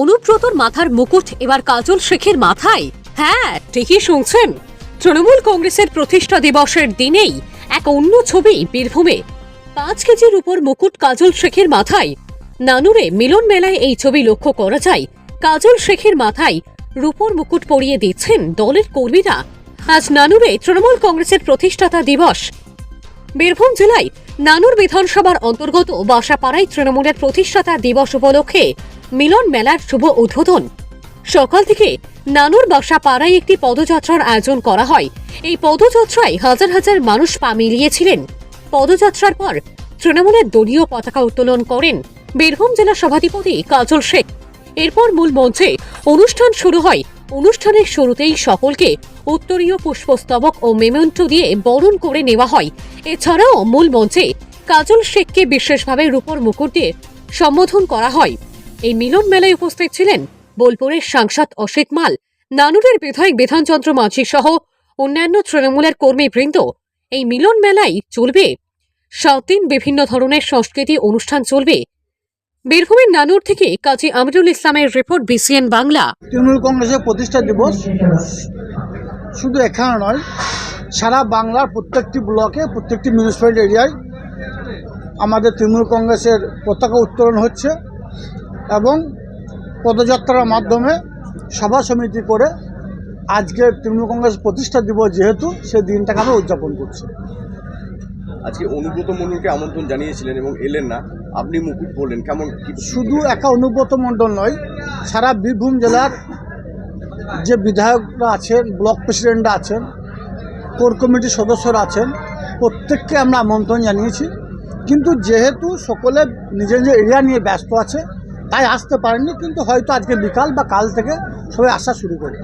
অনুব্রতর মাথার মুকুট এবার কাজল শেখের মাথায়? হ্যাঁ ঠিকই শুনছেন। তৃণমূল কংগ্রেসের প্রতিষ্ঠা দিবসের দিনেই এক অন্য ছবি বীরভূমে। পাঁচ কেজির উপর মুকুট কাজল শেখের মাথায়। নানুরে মিলন মেলায় এই ছবি লক্ষ্য করা যায়। কাজল শেখের মাথায় রূপর মুকুট পরিয়ে দিচ্ছেন দলের কর্মীরা। আজ নানুরে তৃণমূল কংগ্রেসের প্রতিষ্ঠাতা দিবস। বীরভূম জেলায় নানুর বিধানসভার অন্তর্গত বাসাপাড়ায় তৃণমূলের প্রতিষ্ঠাতা দিবস উপলক্ষে মিলন মেলার শুভ উদ্বোধন। সকাল থেকে নানুর বাসা পাড়ায় একটি পদযাত্রার আয়োজন করা হয়। এই পদযাত্রায় হাজার হাজার মানুষ পা মিলিয়েছিলেন। পদযাত্রার পর তৃণমূলের দলীয় পতাকা উত্তোলন করেন বীরভূম জেলা সভাধিপতি কাজল শেখ। এরপর মূল মঞ্চে অনুষ্ঠান শুরু হয়। অনুষ্ঠানের শুরুতেই সকলকে উত্তরীয় পুষ্পস্তবক ও মেমেন্টো দিয়ে বরণ করে নেওয়া হয়। এছাড়াও মূল মঞ্চে কাজল শেখকে বিশেষভাবে রূপর মুকুট দিয়ে সম্বোধন করা হয়। এই মিলন মেলায় উপস্থিত ছিলেন বোলপুরের সাংসদ অসিত মাল, নানুরের বিধায়ক বিধানচন্দ্র মাঝি সহ অন্যান্য তৃণমূলের কর্মীবৃন্দ। এই মিলন মেলায় চলবে সাত দিন বিভিন্ন ধরনের সংস্কৃতি অনুষ্ঠান চলবে। বীরভূমের নানুর থেকে কাজী আমিরুল ইসলামের রিপোর্ট বিসিএন বাংলা। তৃণমূল কংগ্রেসের প্রতিষ্ঠা দিবস শুধু এখানে নয়, সারা বাংলার প্রত্যেকটি ব্লকে, প্রত্যেকটি মিউনিসিপ্যালিটি এরিয়ায় আমাদের তৃণমূল কংগ্রেসের পতাকা উত্তোলন হচ্ছে। এবং পদযাত্রার মাধ্যমে সভা সমিতি করে আজকে তৃণমূল কংগ্রেস প্রতিষ্ঠা দিবস যেহেতু সেই দিনটাকে আমরা উদযাপন করছি। আজকে অনুব্রত মণ্ডলকে আমন্ত্রণ জানিয়েছিলেন এবং এলেন না। আপনি মুকুট পরলেন কেমন শুধু একা অনুব্রত মণ্ডল নয় সারা বীরভূম জেলার যে বিধায়করা আছেন ব্লক প্রেসিডেন্টরা আছেন কোর কমিটির সদস্যরা আছেন প্রত্যেককে আমরা আমন্ত্রণ জানিয়েছি। কিন্তু যেহেতু সকলে নিজের নিজের এরিয়া নিয়ে ব্যস্ত আছে তাই আসতে পারেননি কিন্তু হয়তো আজকে বিকাল বা কাল থেকে সবাই আসা শুরু করবে।